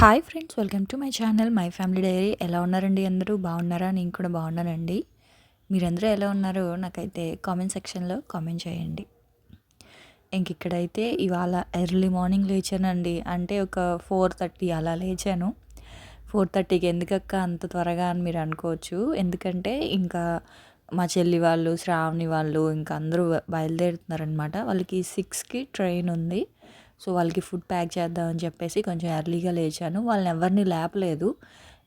Hi friends welcome to my channel my family diary ఎలా ఉన్నారండి అందరూ? బాగున్నారా? నేను కూడా బాగున్నానండి. మీరందరూ ఎలా ఉన్నారో నాకైతే కామెంట్ సెక్షన్లో కామెంట్ చేయండి. ఇంక ఇక్కడైతే ఇవాళ ఎర్లీ మార్నింగ్ లేచానండి. అంటే ఒక ఫోర్ థర్టీ అలా లేచాను. ఫోర్ థర్టీకి ఎందుకక్క అంత త్వరగా అని మీరు అనుకోవచ్చు. ఎందుకంటే ఇంకా మా చెల్లి వాళ్ళు శ్రావణి వాళ్ళు ఇంకా అందరూ బయలుదేరుతున్నారనమాట వాళ్ళకి సిక్స్కి ట్రైన్ ఉంది. సో వాళ్ళకి ఫుడ్ ప్యాక్ చేద్దామని చెప్పేసి కొంచెం ఎర్లీగా లేచాను. వాళ్ళని ఎవరిని లేపలేదు.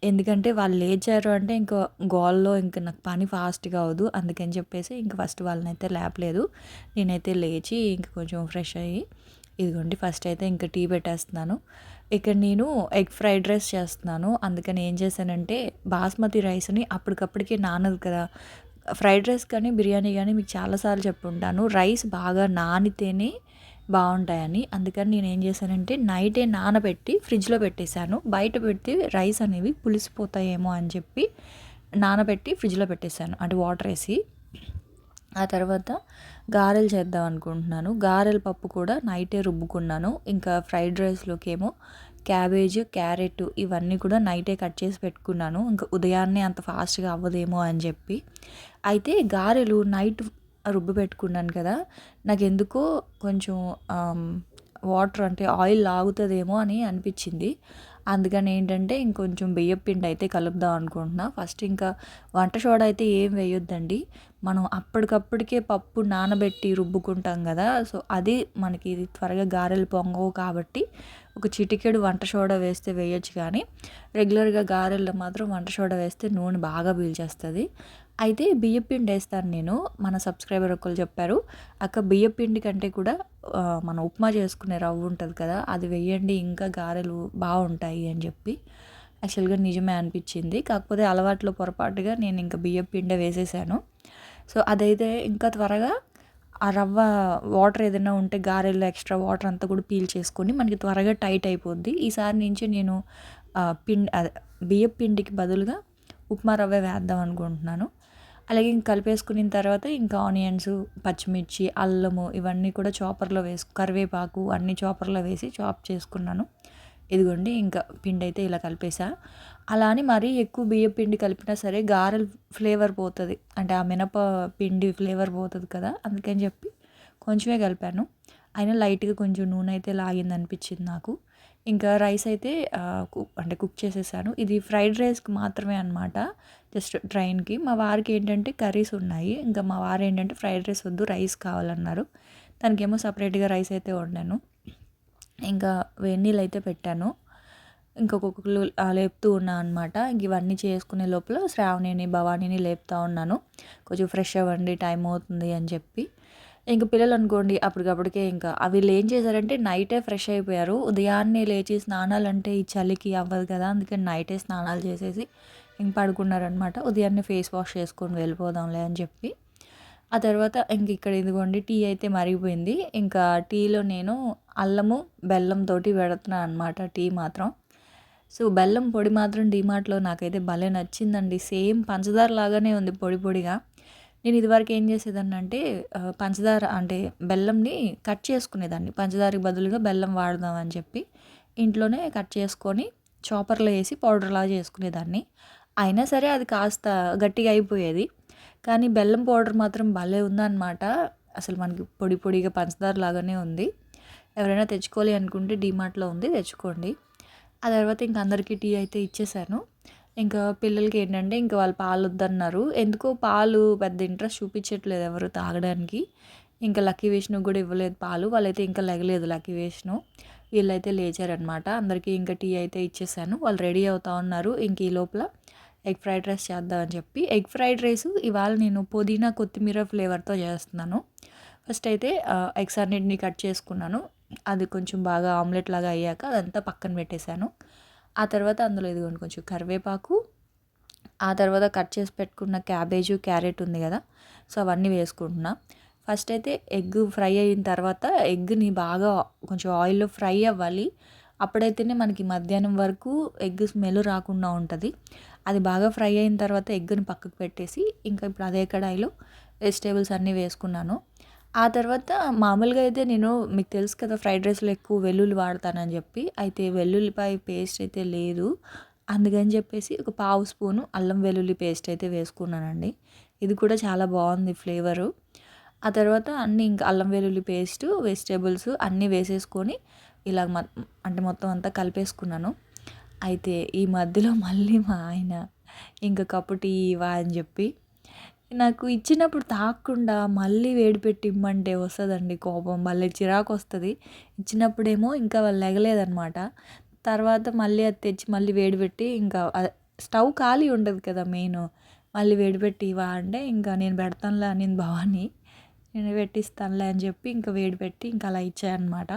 ఎందుకంటే వాళ్ళు లేచారు అంటే ఇంకా గోల్లో ఇంకా నాకు పని ఫాస్ట్గా అవ్వదు. అందుకని చెప్పేసి ఇంక ఫస్ట్ వాళ్ళని అయితే లేపలేదు. నేనైతే లేచి ఇంక కొంచెం ఫ్రెష్ అయ్యి ఇదిగోండి ఫస్ట్ అయితే ఇంకా టీ పెట్టేస్తున్నాను. ఇక్కడ నేను ఎగ్ ఫ్రైడ్ రైస్ చేస్తున్నాను. అందుకని ఏం చేశానంటే బాస్మతి రైస్ని అప్పటికప్పటికి నానదు కదా. ఫ్రైడ్ రైస్ కానీ బిర్యానీ కానీ మీకు చాలాసార్లు చెప్పుంటాను. రైస్ బాగా నానితేనే బాగుంటాయని. అందుకని నేను ఏం చేశానంటే నైటే నానబెట్టి ఫ్రిడ్జ్లో పెట్టేశాను. బయట పెడితే రైస్ అనేవి పులిసిపోతాయేమో అని చెప్పి నానబెట్టి ఫ్రిడ్జ్లో పెట్టేశాను. అంటే వాటర్ వేసి. ఆ తర్వాత గారెలు చేద్దాం అనుకుంటున్నాను. గారెల పప్పు కూడా నైటే రుబ్బుకున్నాను. ఇంకా ఫ్రైడ్ రైస్లోకి ఏమో క్యాబేజ్ క్యారెట్ ఇవన్నీ కూడా నైటే కట్ చేసి పెట్టుకున్నాను. ఇంకా ఉదయాన్నే అంత ఫాస్ట్గా అవ్వదేమో అని చెప్పి. అయితే గారెలు నైట్ రుబ్బి పెట్టుకున్నాను కదా నాకు ఎందుకో కొంచెం వాటర్ అంటే ఆయిల్ లాగుతుందేమో అని అనిపించింది. అందుకని ఏంటంటే ఇంకొంచెం బియ్యం పిండి అయితే కలుపుదాం అనుకుంటున్నా. ఫస్ట్ ఇంకా వంట సోడా అయితే ఏం వేయొద్దండి. మనం అప్పటికప్పటికే పప్పు నానబెట్టి రుబ్బుకుంటాం కదా సో అది మనకి ఇది త్వరగా గారెలు పొంగవు కాబట్టి ఒక చిటికెడు వంట సోడా వేస్తే వేయొచ్చు కానీ రెగ్యులర్గా గారెల్లో మాత్రం వంట సోడా వేస్తే నూనె బాగా పీల్చేస్తుంది. అయితే బియ్యం పిండి వేస్తాను నేను. మన సబ్స్క్రైబర్ ఒకరు చెప్పారు. అక్క బియ్యం పిండి కంటే కూడా మన ఉప్మా చేసుకునే రవ్వ ఉంటుంది కదా అది వేయండి ఇంకా గారెలు బాగుంటాయి అని చెప్పి. యాక్చువల్గా నిజమే అనిపించింది. కాకపోతే అలవాట్లో పొరపాటుగా నేను ఇంకా బియ్యం పిండి వేసేసాను. సో అదైతే ఇంకా త్వరగా ఆ రవ్వ వాటర్ ఏదైనా ఉంటే గారెలు ఎక్స్ట్రా వాటర్ అంతా కూడా పీల్ చేసుకొని మనకి త్వరగా టైట్ అయిపోద్ది. ఈసారి నుంచి నేను పిండి బియ్యపిండికి బియ్యం పిండికి బదులుగా ఉప్మా రవ్వ వేద్దాం అనుకుంటున్నాను. అలాగే ఇంక కలిపేసుకున్న తర్వాత ఇంకా ఆనియన్స్ పచ్చిమిర్చి అల్లము ఇవన్నీ కూడా చాపర్లో వేసు కరివేపాకు అన్ని చాపర్లో వేసి చాప్ చేసుకున్నాను. ఇదిగోండి ఇంకా పిండి అయితే ఇలా కలిపేసా. అలా అని మరీ ఎక్కువ బియ్య పిండి కలిపినా సరే గారెలు ఫ్లేవర్ పోతుంది. అంటే ఆ మినప పిండి ఫ్లేవర్ పోతుంది కదా అందుకని చెప్పి కొంచెమే కలిపాను. అయినా లైట్గా కొంచెం నూనె అయితే లాగింది అనిపించింది నాకు. ఇంకా రైస్ అయితే అంటే కుక్ చేసేసాను. ఇది ఫ్రైడ్ రైస్కి మాత్రమే అనమాట జస్ట్ ట్రైన్కి మా వారికి ఏంటంటే కర్రీస్ ఉన్నాయి. ఇంకా మా వారు ఏంటంటే ఫ్రైడ్ రైస్ వద్దు రైస్ కావాలన్నారు. దానికేమో సపరేట్గా రైస్ అయితే వండాను. ఇంకా వేడి నీళ్ళు అయితే పెట్టాను. ఇంకొకరు లేపుతూ ఉన్నా అనమాట ఇవన్నీ చేసుకునే లోపల శ్రావణిని భవానీని లేపుతూ ఉన్నాను. కొంచెం ఫ్రెష్ అవ్వండి టైం అవుతుంది అని చెప్పి. ఇంక పిల్లలు అనుకోండి అప్పటికప్పటికే ఇంకా వీళ్ళు ఏం చేశారంటే నైటే ఫ్రెష్ అయిపోయారు. ఉదయాన్నే లేచి స్నానాలు అంటే ఈ చలికి అవ్వదు కదా అందుకని నైటే స్నానాలు చేసేసి ఇంక పడుకున్నారనమాట. ఉదయాన్నే ఫేస్ వాష్ చేసుకొని వెళ్ళిపోదాంలే అని చెప్పి. ఆ తర్వాత ఇంక ఇక్కడ ఇదిగోండి టీ అయితే మరిగిపోయింది. ఇంకా టీలో నేను అల్లము బెల్లంతో పెడుతున్నాను అనమాట టీ మాత్రం. సో బెల్లం పొడి మాత్రం డిమార్ట్లో నాకైతే భలే నచ్చిందండి. సేమ్ పంచదార లాగానే ఉంది పొడి పొడిగా. నేను ఇదివరకు ఏం చేసేదాన్ని అంటే పంచదార అంటే బెల్లంని కట్ చేసుకునేదాన్ని. పంచదారకి బదులుగా బెల్లం వాడదామని చెప్పి. ఇంట్లోనే కట్ చేసుకొని చాపర్లో వేసి పౌడర్లా చేసుకునేదాన్ని. అయినా సరే అది కాస్త గట్టిగా అయిపోయేది. కానీ బెల్లం పౌడర్ మాత్రం భలే ఉందన్నమాట. అసలు మనకి పొడి పొడిగా పంచదార లాగానే ఉంది. ఎవరైనా తెచ్చుకోవాలి అనుకుంటే డిమార్ట్లో ఉంది తెచ్చుకోండి. ఆ తర్వాత ఇంక అందరికీ టీ అయితే ఇచ్చేసాను. ఇంకా పిల్లలకి ఏంటంటే ఇంకా వాళ్ళు పాలు వద్దన్నారు. ఎందుకో పాలు పెద్ద ఇంట్రెస్ట్ చూపించట్లేదు ఎవరు తాగడానికి. ఇంకా లక్కీ విష్ణు కూడా ఇవ్వలేదు పాలు. వాళ్ళైతే ఇంకా లెగలేదు లక్కీ విష్ణు. వీళ్ళైతే లేచారనమాట అందరికీ ఇంకా టీ అయితే ఇచ్చేసాను. వాళ్ళు రెడీ అవుతా ఉన్నారు ఇంక ఈ లోపల. ఎగ్ ఫ్రైడ్ రైస్ చేద్దామని చెప్పి ఎగ్ ఫ్రైడ్ రైస్ ఇవాళ నేను పుదీనా కొత్తిమీర ఫ్లేవర్తో చేస్తున్నాను. ఫస్ట్ అయితే ఎగ్స్ అన్నిటిని కట్ చేసుకున్నాను. అది కొంచెం బాగా ఆమ్లెట్ లాగా అయ్యాక అదంతా పక్కన పెట్టేశాను. ఆ తర్వాత అందులో ఇదిగోండి కొంచెం కరివేపాకు ఆ తర్వాత కట్ చేసి పెట్టుకున్న క్యాబేజు క్యారెట్ ఉంది కదా సో అవన్నీ వేసుకుంటున్నా. ఫస్ట్ అయితే ఎగ్ ఫ్రై అయిన తర్వాత ఎగ్ని బాగా కొంచెం ఆయిల్లో ఫ్రై అవ్వాలి. అప్పుడైతేనే మనకి మధ్యాహ్నం వరకు ఎగ్ స్మెల్ రాకుండా ఉంటుంది. అది బాగా ఫ్రై అయిన తర్వాత ఎగ్గుని పక్కకు పెట్టేసి ఇంకా ఇప్పుడు అదే కడాయిలో వెజిటేబుల్స్ అన్నీ వేసుకున్నాను. ఆ తర్వాత మామూలుగా అయితే నేను మీకు తెలుసు కదా ఫ్రైడ్ రైస్లో ఎక్కువ వెల్లుల్లి వాడతానని చెప్పి అయితే వెల్లుల్లిపాయ పేస్ట్ అయితే లేదు. అందుకని చెప్పేసి ఒక పావు స్పూను అల్లం వెల్లుల్లి పేస్ట్ అయితే వేసుకున్నానండి. ఇది కూడా చాలా బాగుంది ఫ్లేవరు. ఆ తర్వాత అన్నీ ఇంకా అల్లం వెల్లుల్లి పేస్ట్ వెజిటేబుల్స్ అన్నీ వేసేసుకొని ఇలా మ అంటే మొత్తం అంతా కలిపేసుకున్నాను. అయితే ఈ మధ్యలో మళ్ళీ మా ఆయన ఇంకా కప్పు టీ ఇవా అని చెప్పి నాకు ఇచ్చినప్పుడు తాగకుండా మళ్ళీ వేడి పెట్టి ఇమ్మంటే వస్తుందండి కోపం మళ్ళీ చిరాకు వస్తుంది. ఇచ్చినప్పుడేమో ఇంకా వాళ్ళు లెగలేదనమాట తర్వాత మళ్ళీ అది తెచ్చి మళ్ళీ వేడి పెట్టి ఇంకా స్టవ్ ఖాళీ ఉండదు కదా మెయిన్. మళ్ళీ వేడి పెట్టి ఇవా అంటే ఇంకా నేను పెడతానులే నేను భవాని. నేను పెట్టిస్తానులే అని చెప్పి ఇంకా వేడి పెట్టి ఇంకా అలా ఇచ్చాయన్నమాట.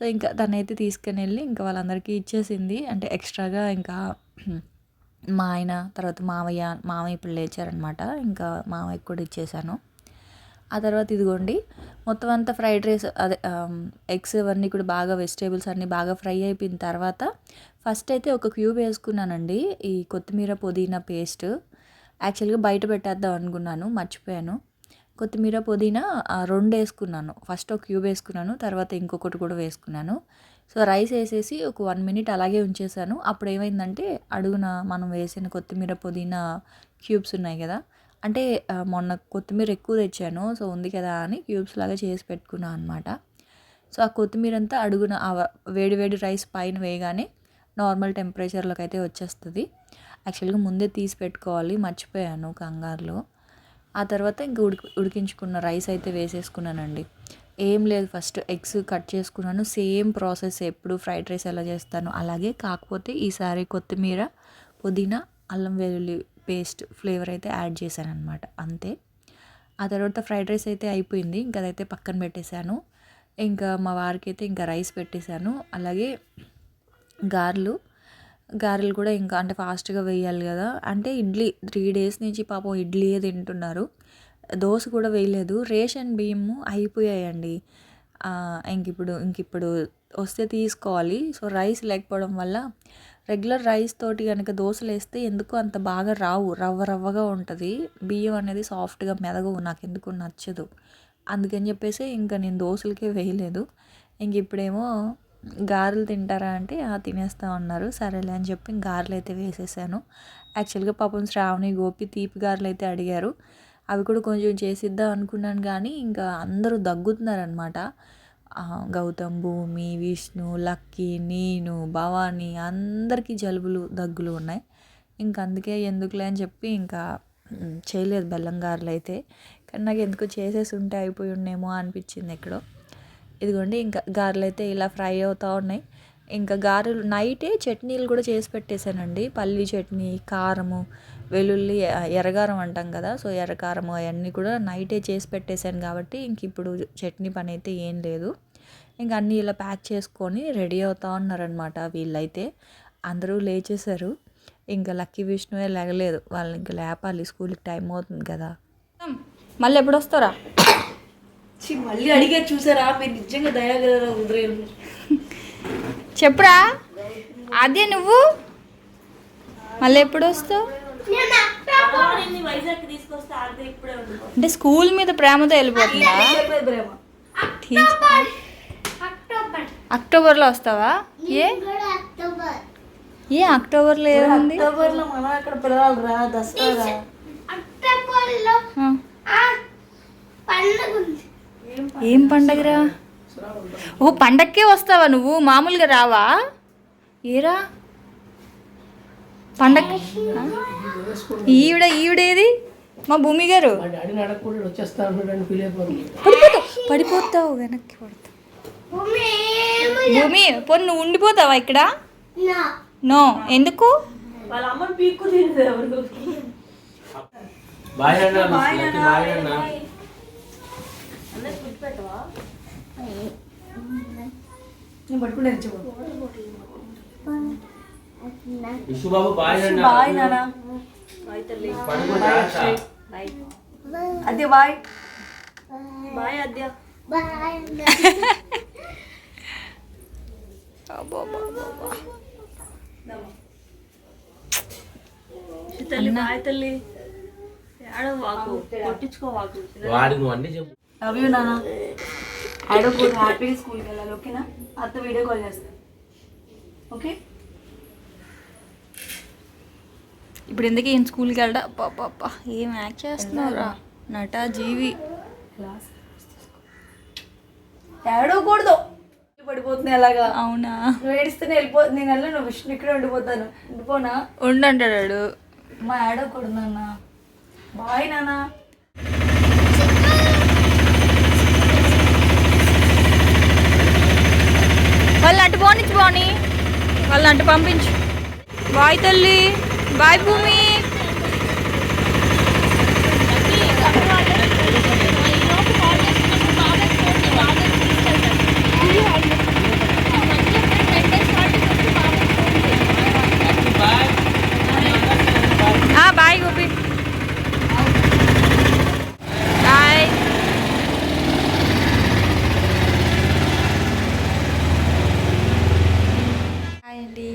సో ఇంకా తనైతే తీసుకుని వెళ్ళి ఇంకా వాళ్ళందరికీ ఇచ్చేసింది. అంటే ఎక్స్ట్రాగా ఇంకా మా ఆయన తర్వాత మావయ్య మావయ్య ఇప్పుడు లేచారనమాట. ఇంకా మావయ్య కూడా ఇచ్చేసాను. ఆ తర్వాత ఇదిగోండి మొత్తం అంతా ఫ్రైడ్ రైస్ అదే ఎగ్స్ అవన్నీ కూడా బాగా వెజిటేబుల్స్ అన్నీ బాగా ఫ్రై అయిపోయిన తర్వాత ఫస్ట్ అయితే ఒక క్యూబ్ వేసుకున్నానండి ఈ కొత్తిమీర పుదీనా పేస్ట్. యాక్చువల్గా బయట పెట్టేద్దాం అనుకున్నాను మర్చిపోయాను. కొత్తిమీర పుదీనా రెండు వేసుకున్నాను. ఫస్ట్ ఒక క్యూబ్ వేసుకున్నాను తర్వాత ఇంకొకటి కూడా వేసుకున్నాను. సో రైస్ వేసేసి ఒక వన్ మినిట్ అలాగే ఉంచేసాను. అప్పుడు ఏమైందంటే అడుగున మనం వేసిన కొత్తిమీర పుదీనా క్యూబ్స్ ఉన్నాయి కదా? అంటే మొన్న కొత్తిమీర ఎక్కువ తెచ్చాను సో ఉంది కదా అని క్యూబ్స్ లాగా చేసి పెట్టుకున్నాను అనమాట సో ఆ కొత్తిమీర అంతా అడుగున ఆ వేడి వేడి రైస్ పైన వేయగానే నార్మల్ టెంపరేచర్లోకి అయితే వచ్చేస్తుంది. యాక్చువల్గా ముందే తీసి పెట్టుకోవాలి మర్చిపోయాను కంగారులో. ఆ తర్వాత ఇంక ఉడికి ఉడికించుకున్న రైస్ అయితే వేసేసుకున్నానండి. ఏం లేదు ఫస్ట్ ఎగ్స్ కట్ చేసుకున్నాను. సేమ్ ప్రాసెస్ ఎప్పుడు ఫ్రైడ్ రైస్ ఎలా చేస్తాను అలాగే కాకపోతే ఈసారి కొత్తిమీర పుదీనా అల్లం వెల్లుల్లి పేస్ట్ ఫ్లేవర్ అయితే యాడ్ చేశాను అనమాట అంతే. ఆ తర్వాత ఫ్రైడ్ రైస్ అయితే అయిపోయింది. ఇంకా అదైతే పక్కన పెట్టేశాను. ఇంకా మా వారికి అయితే ఇంకా రైస్ పెట్టేశాను. అలాగే గారెలు గారెలు కూడా ఇంకా అంటే ఫాస్ట్గా వేయాలి కదా. అంటే ఇడ్లీ త్రీ డేస్ నుంచి పాపం ఇడ్లీయే తింటున్నారు. దోశ కూడా వేయలేదు. రేషన్ బియ్యము అయిపోయాయండి. ఇంకిప్పుడు ఇంక ఇప్పుడు ఇంక ఇప్పుడు వస్తే తీసుకోవాలి. సో రైస్ లేకపోవడం వల్ల రెగ్యులర్ రైస్ తోటి కనుక దోశలు వేస్తే ఎందుకు అంత బాగా రావు? రవ్వ రవ్వగా ఉంటుంది. బియ్యం అనేది సాఫ్ట్గా మెదగవు. నాకు ఎందుకు నచ్చదు. అందుకని చెప్పేసి ఇంకా నేను దోశలకే వేయలేదు. ఇంక ఇప్పుడేమో గారెలు తింటారా అంటే తినేస్తా ఉన్నారు సరేలే అని చెప్పి గారెలు అయితే వేసేసాను. యాక్చువల్గా పాపం శ్రావణి గోపి తీపి గారెలు అయితే అడిగారు. అవి కూడా కొంచెం చేసిద్దాం అనుకున్నాను కానీ ఇంకా అందరూ దగ్గుతున్నారనమాట గౌతమ్ భూమి విష్ణు లక్కీ నేను భవానీ అందరికీ జలుబులు దగ్గులు ఉన్నాయి. ఇంకా అందుకే ఎందుకులే అని చెప్పి ఇంకా చేయలేదు బెల్లం గారెలు అయితే కానీ నాకు ఎందుకు చేసేసి ఉంటే అయిపోయి ఉండేమో అనిపించింది ఎక్కడో. ఇదిగోండి ఇంకా గారెలు అయితే ఇలా ఫ్రై అవుతూ ఉన్నాయి. ఇంకా గారెలు నైటే చట్నీలు కూడా చేసి పెట్టేశానండి. పల్లి చట్నీ కారము వెల్లుల్లి ఎర్రగారం అంటాం కదా సో ఎర్రకారము అవన్నీ కూడా నైటే చేసి పెట్టేశాను కాబట్టి ఇంక ఇప్పుడు చట్నీ పని అయితే ఏం లేదు. ఇంకా అన్నీ ఇలా ప్యాక్ చేసుకొని రెడీ అవుతా ఉన్నారనమాట వీళ్ళైతే. అందరూ లేచేశారు. ఇంకా లక్కీ విష్ణువే లేగలేదు. వాళ్ళని ఇంకా లేపాలి స్కూల్కి టైం అవుతుంది కదా. మళ్ళీ ఎప్పుడు వస్తారా? మళ్ళీ అడిగే చూసారా? మీరు నిజంగా దయాగలరా ఉదయం చెప్పురా. అదే నువ్వు? మళ్ళీ ఎప్పుడు వస్తావు? ఉంది అంటే స్కూల్ మీద ప్రేమతో వెళ్ళిపోతుందా. అక్టోబర్లో వస్తావా? ఏ? ఏ అక్టోబర్లో ఏముంది? అక్టోబర్లో మనం అక్కడ పిల్లలు రా దసరా ఆ. ఏం పండగరా? ఓ పండక్కే వస్తావా నువ్వు? మామూలుగా రావా? ఏరా? పండగ? ఈవిడ ఈవిడేది? మా భూమి గారు పడిపోతావు పడిపోతావు వెనక్కి పడతావు. భూమి పోనీ నువ్వు ఉండిపోతావా ఇక్కడ? నో. ఎందుకు? వాళ్ళ అమ్మని పీక్కు తింది ఎవరు? బాయ్ అన్న బాయ్ అన్న. నేను పట్టుకునే విష్ణుబాబు బాయ్ అన్న బాయ్ నానా బాయ్ తల్లి. జాగ్రత్త. అదే బాయ్. బాయ్. అద్య. తల్లి బాయ్ తల్లి. ఏడో వాకు. కొట్టించుకో వాకు. వాడికి నువ్వు అన్ని చెప్పు. లవ్ యూ నాన్న ఆడకూడదు హ్యాపీగా స్కూల్కి వెళ్ళాలి ఓకేనా అత్త వీడియో కాల్ చేస్తాను ఓకే ఇప్పుడు ఎందుకు ఏం స్కూల్కి వెళ్ళడా? పాప ఏం యాక్ట్ చేస్తున్నావురా? నట జీవి. ఏడవకూడదు పడిపోతున్నాయి అలాగా అవునా? నువ్వు ఏడిస్తేనే వెళ్ళిపో నేను వెళ్ళను విష్ణు ఇక్కడే ఉండిపోతాను. ఉండిపోనా? ఉండంటాడు మా ఏడవకూడదు నాన్న. బాయ్ నాన్న. వాళ్ళు అటు పోనిచ్చు పోని. వాళ్ళని అటు పంపించు. బాయ్ తల్లి. బాయ్ భూమి ఆ, బాయ్ గోపి బాయ్ హాయ్ అండి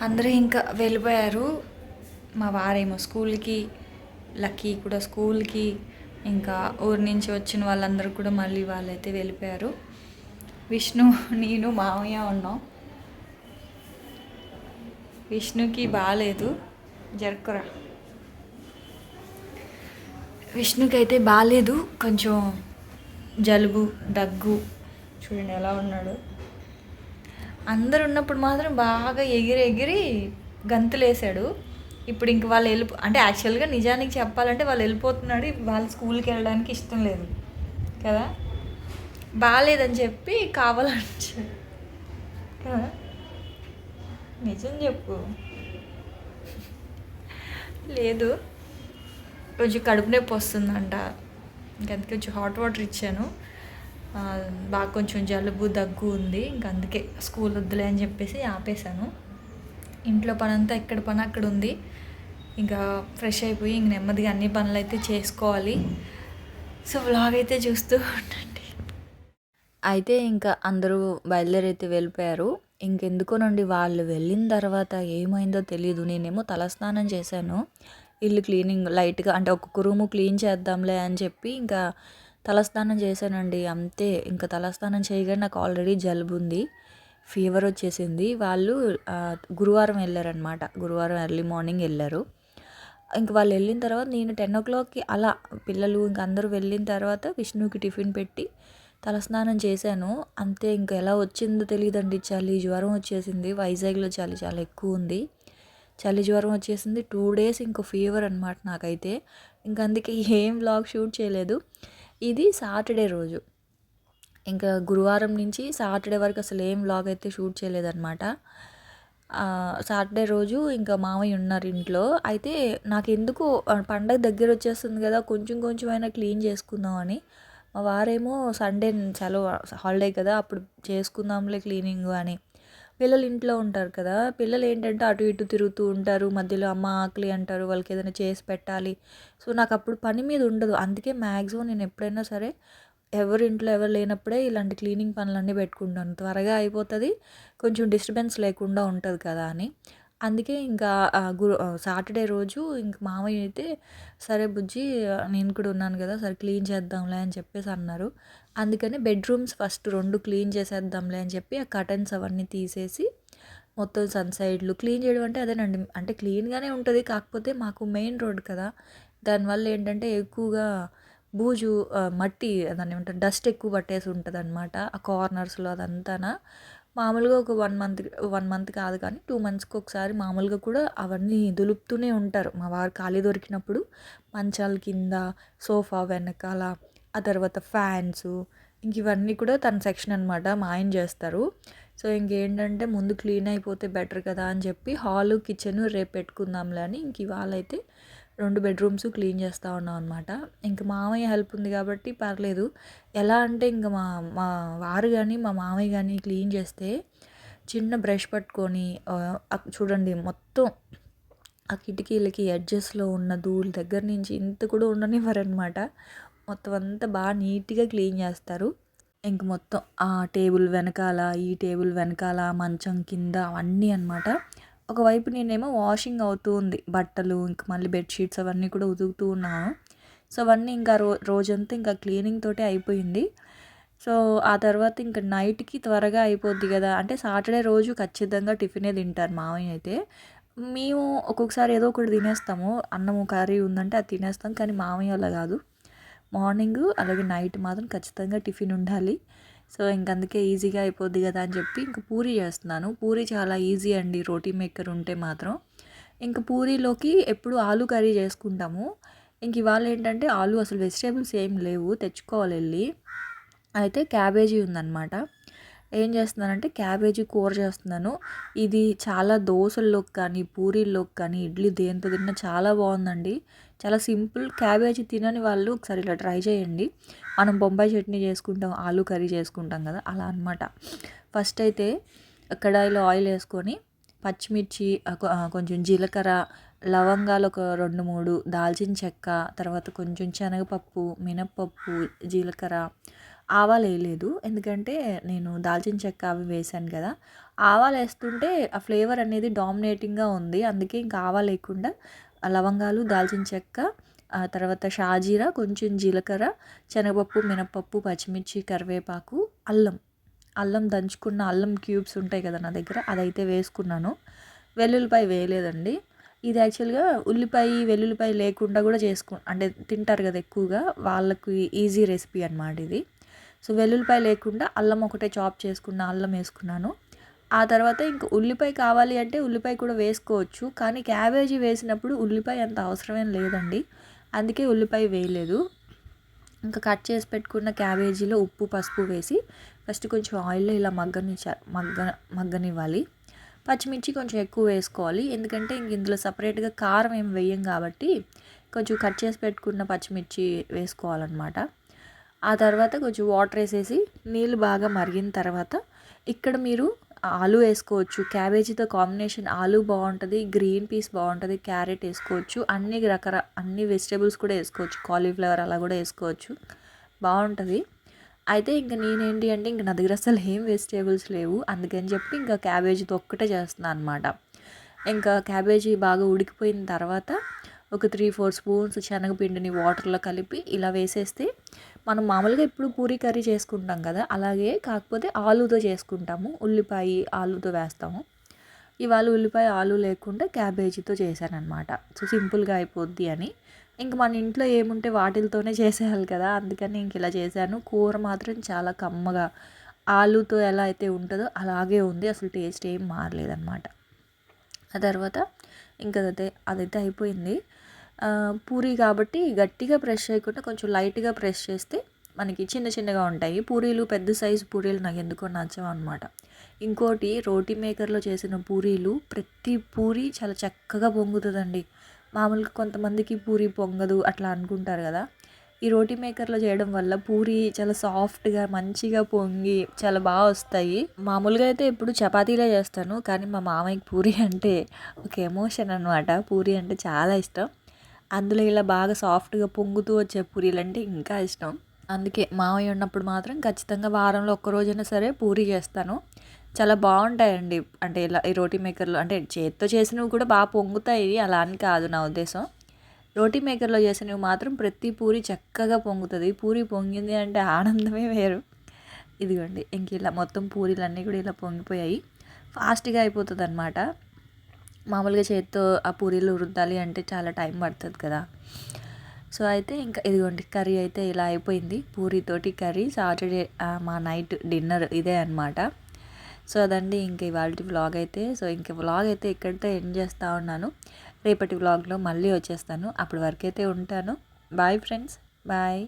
అందరూ ఇంకా వెళ్ళిపోయారు. మా వారేమో స్కూల్కి లక్కీ కూడా స్కూల్కి ఇంకా ఊరి నుంచి వచ్చిన వాళ్ళందరూ కూడా మళ్ళీ వాళ్ళైతే వెళ్ళిపోయారు. విష్ణు నేను మామయ్య ఉన్నాం. విష్ణుకి బాగాలేదు జరుకురా విష్ణుకి అయితే బాగాలేదు కొంచెం జలుబు దగ్గు చూడండి ఎలా ఉన్నాడు. అందరు ఉన్నప్పుడు మాత్రం బాగా ఎగిరి ఎగిరి గంతులేసాడు ఇప్పుడు ఇంక వాళ్ళు వెళ్ళిపో అంటే యాక్చువల్గా నిజానికి చెప్పాలంటే వాళ్ళు వెళ్ళిపోతున్నాడు వాళ్ళు స్కూల్కి వెళ్ళడానికి ఇష్టం లేదు. కదా? బాగాలేదని చెప్పి కావాలని కదా? నిజం చెప్పు. లేదు. కొంచెం కడుపు నొప్పి వస్తుందంట. అందుకే కొంచెం హాట్ వాటర్ ఇచ్చాను. బాగా కొంచెం జలుబు దగ్గు ఉంది. ఇంక అందుకే స్కూల్ వద్దులే అని చెప్పేసి ఆపేశాను. ఇంట్లో పని అంతా ఎక్కడ పని అక్కడ ఉంది. ఇంకా ఫ్రెష్ అయిపోయి ఇంక నెమ్మదిగా అన్ని పనులు అయితే చేసుకోవాలి. సో వ్లాగ్ అయితే చూస్తూ ఉండండి. అయితే ఇంకా అందరూ బయలుదేరైతే వెళ్ళిపోయారు. ఇంకెందుకోనండి వాళ్ళు వెళ్ళిన తర్వాత ఏమైందో తెలియదు నేనేమో తలస్నానం చేశాను. ఇల్లు క్లీనింగ్ లైట్గా అంటే ఒక్కొక్క రూము క్లీన్ చేద్దాంలే అని చెప్పి ఇంకా తలస్నానం చేశానండి. అంతే ఇంకా తలస్నానం చేయగానే నాకు ఆల్రెడీ జలుబు ఉంది. ఫీవర్ వచ్చేసింది. వాళ్ళు గురువారం వెళ్ళారనమాట గురువారం ఎర్లీ మార్నింగ్ వెళ్ళారు. ఇంక వాళ్ళు వెళ్ళిన తర్వాత నేను టెన్ ఓ క్లాక్కి అలా పిల్లలు ఇంక అందరూ వెళ్ళిన తర్వాత విష్ణుకి టిఫిన్ పెట్టి తలస్నానం చేశాను. అంతే ఇంకా ఎలా వచ్చిందో తెలియదండి. చలి జ్వరం వచ్చేసింది. వైజాగ్లో చలి చాలా ఎక్కువ ఉంది. చలి జ్వరం వచ్చేసింది. టూ డేస్ ఇంకో ఫీవర్ అనమాట నాకైతే. ఇంక అందుకే ఏం బ్లాగ్ షూట్ చేయలేదు. ఇది సాటర్డే రోజు. ఇంకా గురువారం నుంచి సాటర్డే వరకు అసలు ఏం వ్లాగ్ అయితే షూట్ చేయలేదన్నమాట. సాటర్డే రోజు ఇంకా మామయ్య ఉన్నారు ఇంట్లో. అయితే నాకు ఎందుకు పండగ దగ్గర వచ్చేస్తుంది కదా కొంచెం కొంచెం అయినా క్లీన్ చేసుకుందామని మా వారేమో సండే సెలవు హాలిడే కదా అప్పుడు చేసుకుందాంలే క్లీనింగ్ అని. పిల్లలు ఇంట్లో ఉంటారు కదా పిల్లలు ఏంటంటే అటు ఇటు తిరుగుతూ ఉంటారు మధ్యలో అమ్మ ఆకలి అంటారు వాళ్ళకి ఏదైనా చేసి పెట్టాలి. సో నాకు అప్పుడు పని మీద ఉండదు. అందుకే మ్యాక్సిమం నేను ఎప్పుడైనా సరే ఎవరి ఇంట్లో ఎవరు లేనప్పుడే ఇలాంటి క్లీనింగ్ పనులన్నీ పెట్టుకుంటాను. త్వరగా అయిపోతుంది కొంచెం డిస్టర్బెన్స్ లేకుండా ఉంటుంది కదా అని. అందుకే ఇంకా గురు సాటర్డే రోజు ఇంక మామయ్య అయితే సరే బుజ్జి నేను కూడా ఉన్నాను కదా సరే క్లీన్ చేద్దాంలే అని చెప్పేసి అన్నారు. అందుకని బెడ్రూమ్స్ ఫస్ట్ రెండు క్లీన్ చేసేద్దాంలే అని చెప్పి ఆ కటన్స్ అవన్నీ తీసేసి మొత్తం సన్ సైడ్లు క్లీన్ చేయడం అంటే అదేనండి. అంటే క్లీన్గానే ఉంటుంది కాకపోతే మాకు మెయిన్ రోడ్ కదా. దానివల్ల ఏంటంటే ఎక్కువగా బూజు మట్టి దాన్ని ఏమంటారు డస్ట్ ఎక్కువ పట్టేసి ఉంటుంది అనమాట ఆ కార్నర్స్లో అదంతానా. మామూలుగా ఒక వన్ మంత్ వన్ మంత్ కాదు కానీ టూ మంత్స్కి ఒకసారి మామూలుగా కూడా అవన్నీ దులుపుతూనే ఉంటారు. మా వారు ఖాళీ దొరికినప్పుడు మంచాల కింద సోఫా వెనకాల ఆ తర్వాత ఫ్యాన్స్ ఇంక ఇవన్నీ కూడా తన సెక్షన్ అనమాట మా ఆయన చేస్తారు. సో ఇంకేంటంటే ముందు క్లీన్ అయిపోతే బెటర్ కదా అని చెప్పి హాలు కిచెన్ రేపు పెట్టుకుందాంలే అని ఇంక ఇవాళ అయితే రెండు బెడ్రూమ్స్ క్లీన్ చేస్తూ ఉన్నాం అనమాట ఇంకా మామయ్య హెల్ప్ ఉంది కాబట్టి పర్లేదు. ఎలా అంటే ఇంక మా మా వారు కానీ మా మామయ్య కానీ క్లీన్ చేస్తే చిన్న బ్రష్ పట్టుకొని చూడండి మొత్తం ఆ కిటికీలకి ఎడ్జెస్లో ఉన్న ధూళి దగ్గర నుంచి ఇంత కూడా ఉండనివ్వరనమాట మొత్తం అంతా బాగా నీట్గా క్లీన్ చేస్తారు. ఇంక మొత్తం ఆ టేబుల్ వెనకాల ఈ టేబుల్ వెనకాల మంచం కింద అవన్నీ అనమాట ఒకవైపు నేనేమో వాషింగ్ అవుతూ ఉంది. బట్టలు ఇంక మళ్ళీ బెడ్షీట్స్ అవన్నీ కూడా ఉతుకుతూ ఉన్నాను సో అవన్నీ ఇంకా రో రోజంతా ఇంకా క్లీనింగ్ తోటే అయిపోయింది. సో ఆ తర్వాత ఇంకా నైట్కి త్వరగా అయిపోద్ది కదా. అంటే సాటర్డే రోజు ఖచ్చితంగా టిఫినే తింటారు మామయ్య అయితే. మేము ఒక్కొక్కసారి ఏదో ఒకటి తినేస్తాము. అన్నము కర్రీ ఉందంటే అది తినేస్తాం. కానీ మామయ్య అలా కాదు. మార్నింగ్ అలాగే నైట్ మాత్రం ఖచ్చితంగా టిఫిన్ ఉండాలి. సో ఇంక అందుకే ఈజీగా అయిపోద్ది కదా అని చెప్పి ఇంక పూరి చేస్తున్నాను. పూరి చాలా ఈజీ అండి. రోటీ మేకర్ ఉంటే మాత్రం ఇంక పూరీలోకి ఎప్పుడు ఆలు కర్రీ చేసుకుంటాము. ఇంక ఇవాళ ఏంటంటే ఆలు అసలు వెజిటేబుల్స్ ఏం లేవు. తెచ్చుకోవాలి వెళ్ళి. అయితే క్యాబేజీ ఉందన్నమాట. ఏం చేస్తున్నానంటే క్యాబేజీ కూర చేస్తున్నాను. ఇది చాలా దోశల్లోకి కానీ పూరీల్లోకి కానీ ఇడ్లీ దేంతో తిన్నా చాలా బాగుందండి. చాలా సింపుల్ క్యాబేజీ తినని వాళ్ళు ఒకసారి ఇలా ట్రై చేయండి. మనం బొంబాయి చట్నీ చేసుకుంటాం ఆలు కర్రీ చేసుకుంటాం కదా అలా అనమాట ఫస్ట్ అయితే కడాయిలో ఆయిల్ వేసుకొని పచ్చిమిర్చి కొంచెం జీలకర్ర లవంగాలు ఒక రెండు మూడు దాల్చిన చెక్క తర్వాత కొంచెం శనగపప్పు మినప్పప్పు జీలకర్ర. ఆవాలు వేయలేదు. ఎందుకంటే నేను దాల్చిన చెక్క అవి వేసాను కదా. ఆవాలు వేస్తుంటే ఆ ఫ్లేవర్ అనేది డామినేటింగ్గా ఉంది. అందుకే ఇంకా ఆవాలు లేకుండా లవంగాలు దాల్చిన చెక్క ఆ తర్వాత షాజీరా కొంచెం జీలకర్ర శనగపప్పు మినప్పప్పు పచ్చిమిర్చి కరివేపాకు అల్లం. అల్లం దంచుకున్న అల్లం క్యూబ్స్ ఉంటాయి కదా నా దగ్గర అదైతే వేసుకున్నాను. వెల్లుల్లిపాయ వేయలేదండి. ఇది యాక్చువల్గా ఉల్లిపాయ వెల్లుల్లిపాయ లేకుండా కూడా చేసుకు అంటే తింటారు కదా ఎక్కువగా వాళ్ళకు ఈజీ రెసిపీ అన్నమాట ఇది. సో వెల్లుల్లిపాయ లేకుండా అల్లం ఒకటే చాప్ చేసుకున్న అల్లం వేసుకున్నాను. ఆ తర్వాత ఇంక ఉల్లిపాయ కావాలి అంటే ఉల్లిపాయ కూడా వేసుకోవచ్చు. కానీ క్యాబేజీ వేసినప్పుడు ఉల్లిపాయ అంత అవసరమేం లేదండి. అందుకే ఉల్లిపాయ వేయలేదు. ఇంకా కట్ చేసి పెట్టుకున్న క్యాబేజీలో ఉప్పు పసుపు వేసి ఫస్ట్ కొంచెం ఆయిల్లో ఇలా మగ్గనిచ్చారు మగ్గ మగ్గనివ్వాలి. పచ్చిమిర్చి కొంచెం ఎక్కువ వేసుకోవాలి. ఎందుకంటే ఇంక ఇందులో సపరేట్గా కారం ఏం వేయం కాబట్టి కొంచెం కట్ చేసి పెట్టుకున్న పచ్చిమిర్చి వేసుకోవాలన్నమాట. ఆ తర్వాత కొంచెం వాటర్ వేసేసి నీళ్ళు బాగా మరిగిన తర్వాత ఇక్కడ మీరు ఆలు వేసుకోవచ్చు క్యాబేజీతో కాంబినేషన్ ఆలు బాగుంటుంది గ్రీన్ పీస్ బాగుంటుంది క్యారెట్ వేసుకోవచ్చు అన్ని రకర అన్ని వెజిటేబుల్స్ కూడా వేసుకోవచ్చు కాలీఫ్లవర్ అలా కూడా వేసుకోవచ్చు. బాగుంటుంది. అయితే ఇంక నేనేంటి అంటే ఇంక నా దగ్గర అసలు ఏం వెజిటేబుల్స్ లేవు అందుకని చెప్పి ఇంకా క్యాబేజీతో ఒక్కటే చేస్తున్నాను అనమాట ఇంకా క్యాబేజీ బాగా ఉడికిపోయిన తర్వాత ఒక త్రీ ఫోర్ స్పూన్స్ శనగపిండిని వాటర్లో కలిపి ఇలా వేసేస్తే మనం మామూలుగా ఇప్పుడు పూరీ కర్రీ చేసుకుంటాం కదా అలాగే కాకపోతే ఆలుతో చేసుకుంటాము. ఉల్లిపాయ ఆలుతో వేస్తాము. ఇవాళ ఉల్లిపాయ ఆలు లేకుండా క్యాబేజీతో చేశానమాట సో సింపుల్గా అయిపోద్ది అని. ఇంక మన ఇంట్లో ఏముంటే వాటిలతోనే చేసేయాలి కదా అందుకని ఇంక ఇలా చేశాను. కూర మాత్రం చాలా కమ్మగా. ఆలుతో ఎలా అయితే ఉంటుందో అలాగే ఉంది. అసలు టేస్ట్ ఏం మారలేదన్నమాట. ఆ తర్వాత ఇంకా అదైతే అదైతే అయిపోయింది. పూరి కాబట్టి గట్టిగా ప్రెస్ చేయకుండా కొంచెం లైట్గా ప్రెస్ చేస్తే మనకి చిన్న చిన్నగా ఉంటాయి. పూరీలు పెద్ద సైజు పూరీలు నాకు ఎందుకో నచ్చవు అనమాట ఇంకోటి రోటీ మేకర్లో చేసిన పూరీలు ప్రతి పూరి చాలా చక్కగా పొంగుతుందండి. మామూలుగా కొంతమందికి పూరి పొంగదు అట్లా అనుకుంటారు కదా. ఈ రోటీ మేకర్లో చేయడం వల్ల పూరి చాలా సాఫ్ట్గా మంచిగా పొంగి చాలా బాగా వస్తాయి. మామూలుగా అయితే ఎప్పుడు చపాతీలే చేస్తాను కానీ మా మామయ్యకి పూరి అంటే ఒక ఎమోషన్ అనమాట పూరి అంటే చాలా ఇష్టం. అందులో ఇలా బాగా సాఫ్ట్గా పొంగుతూ వచ్చే పూరీలు అంటే ఇంకా ఇష్టం. అందుకే మామయ్య ఉన్నప్పుడు మాత్రం ఖచ్చితంగా వారంలో ఒక్కరోజైనా సరే పూరీ చేస్తాను. చాలా బాగుంటాయండి. అంటే ఇలా ఈ రోటీ మేకర్లో అంటే చేత్తో చేసినవి కూడా బాగా పొంగుతాయి. అలా అని కాదు నా ఉద్దేశం. రోటీ మేకర్లో చేసినవి మాత్రం ప్రతి పూరి చక్కగా పొంగుతుంది. పూరి పొంగింది అంటే ఆనందమే వేరు. ఇదిగోండి ఇంక ఇలా మొత్తం పూరీలన్నీ కూడా ఇలా పొంగిపోయాయి. ఫాస్ట్గా అయిపోతుంది అనమాట మామూలుగా చేతితో ఆ పూరీలు ఉరుద్దాలి అంటే చాలా టైం పడుతుంది కదా. సో అయితే ఇంకా ఇదిగోండి కర్రీ అయితే ఇలా అయిపోయింది. పూరీతోటి కర్రీ సాటర్డే మా నైట్ డిన్నర్ ఇదే అనమాట సో అదండి ఇంక ఇవాళ వ్లాగ్ అయితే. సో ఇంక వ్లాగ్ అయితే ఇక్కడితో ఎండ్ చేస్తూ ఉన్నాను. రేపటి వ్లాగ్లో మళ్ళీ వచ్చేస్తాను. అప్పటి వరకు అయితే ఉంటాను. Bye friends bye.